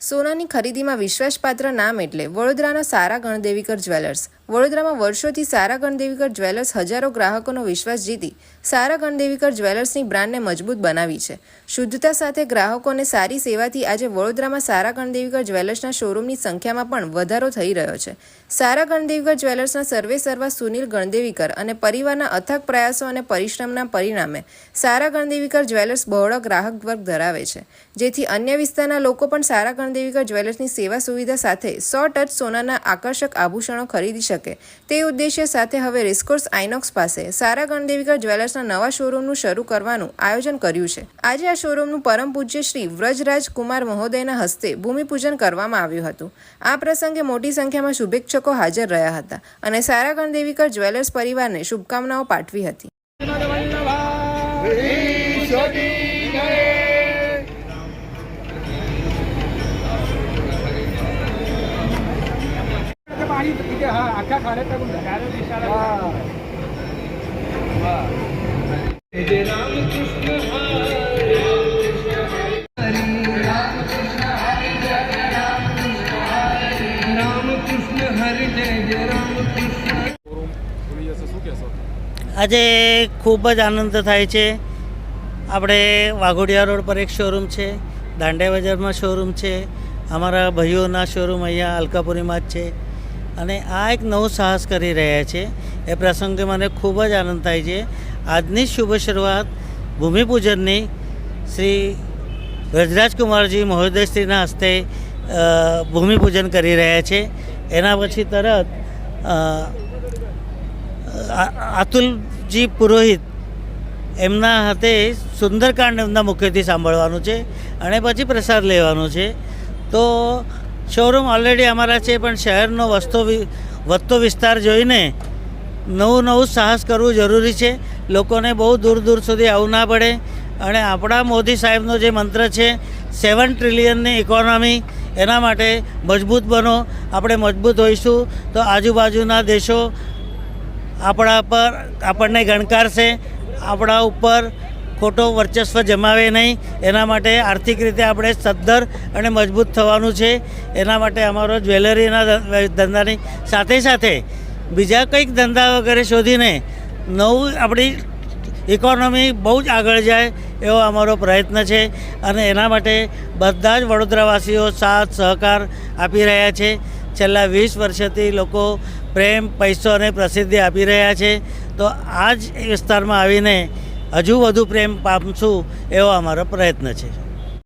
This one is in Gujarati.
સોનાની ખરીદીમાં વિશ્વાસપાત્ર નામ એટલે વડોદરાના સારા ગણદેવીકર જ્વેલર્સ. વડોદરામાં વર્ષોથી સારા ગણદેવીકર જ્વેલર્સ હજારો ગ્રાહકોનો વિશ્વાસ જીતી સારા ગણદેવીકર જ્વેલર્સની બ્રાન્ડને મજબૂત બનાવી છે. શુદ્ધતા સાથે ગ્રાહકોને સારી સેવાથી આજે વડોદરામાં સારા ગણદેવીકર જ્વેલર્સના શોરૂમની સંખ્યામાં પણ વધારો થઈ રહ્યો છે. સારા ગણદેવીકર જ્વેલર્સના સર્વે સર્વા સુનિલ ગણદેવીકર અને પરિવારના અથક પ્રયાસો અને પરિશ્રમના પરિણામે સારા ગણદેવીકર જ્વેલર્સ બહોળો ગ્રાહક વર્ગ ધરાવે છે. જેથી અન્ય વિસ્તારના લોકો પણ સારા ગણદેવીકર જ્વેલર્સની સેવા સુવિધા સાથે સો ટચ સોનાના આકર્ષક આભૂષણો ખરીદી શકે તે ઉદ્દેશ્ય સાથે હવે રિસ્કોર્સ આઇનોક્સ પાસે સારા ગણદેવીકર જ્વેલર્સના નવા શોરૂમનું શરૂ કરવાનું આયોજન કર્યું છે. આજે આ શોરૂમનું પરમ પૂજ્ય શ્રી વ્રજરાજ કુમાર મહોદયના હસ્તે ભૂમિપૂજન કરવામાં આવ્યું હતું. આ પ્રસંગે મોટી સંખ્યામાં શુભેચ્છકો હાજર રહ્યા હતા અને સારા ગણદેવીકર જ્વેલર્સ પરિવારને શુભકામનાઓ પાઠવી હતી. હરિ જય જય રામકૃષ્ણ આજે ખૂબ જ આનંદ થાય છે. આપણે વાઘોડિયા રોડ પર એક શોરૂમ છે દાંડિયા બજારમાં શોરૂમ છે અમારા ભાઈઓના શોરૂમ અહીંયા અલકાપુરીમાં જ છે. અને આ એક નવું સાહસ કરી રહ્યા છે. એ પ્રસંગે મને ખૂબ જ આનંદ થાય છે. આજની શુભ શરૂઆત ભૂમિપૂજનની શ્રી વ્રજરાજકુમારજી મહોદયશ્રીના હસ્તે ભૂમિપૂજન કરી રહ્યા છે. એના પછી તરત અતુલજી પુરોહિત એમના હાથે સુંદરકાંડ એમના મુખ્યથી સાંભળવાનું છે અને પછી પ્રસાદ લેવાનો છે. તો શોરૂમ ઓલરેડી અમારા છે, પણ શહેરનો વસ્તો વધતો વિસ્તાર જોઈને નવું નવું સાહસ કરવું જરૂરી છે. લોકોને બહુ દૂર દૂર સુધી આવવું ના પડે. અને આપણા મોદી સાહેબનો જે મંત્ર છે સેવન ટ્રિલિયનની ઇકોનોમી એના માટે મજબૂત બનો. આપણે મજબૂત હોઈશું તો આજુબાજુના દેશો આપણા પર આપણને ગણકારશે. આપણા ઉપર ખોટો વર્ચસ્વ જમાવે નહીં. એના માટે આર્થિક રીતે આપણે સદ્ધર અને મજબૂત થવાનું છે. એના માટે અમારો જ્વેલરીના ધંધાની સાથે સાથે બીજા કંઈક ધંધા વગેરે શોધીને નવું આપણી ઇકોનોમી બહુ જ આગળ જાય એવો અમારો પ્રયત્ન છે. અને એના માટે બધા જ વડોદરાવાસીઓ સાથ, સહકાર આપી રહ્યા છે. છેલ્લા વીસ વર્ષથી લોકો પ્રેમ, પૈસો અને પ્રસિદ્ધિ આપી રહ્યા છે. તો આ જ વિસ્તારમાં આવીને હજુ વધુ પ્રેમ પામશું એવો અમારો પ્રયત્ન છે.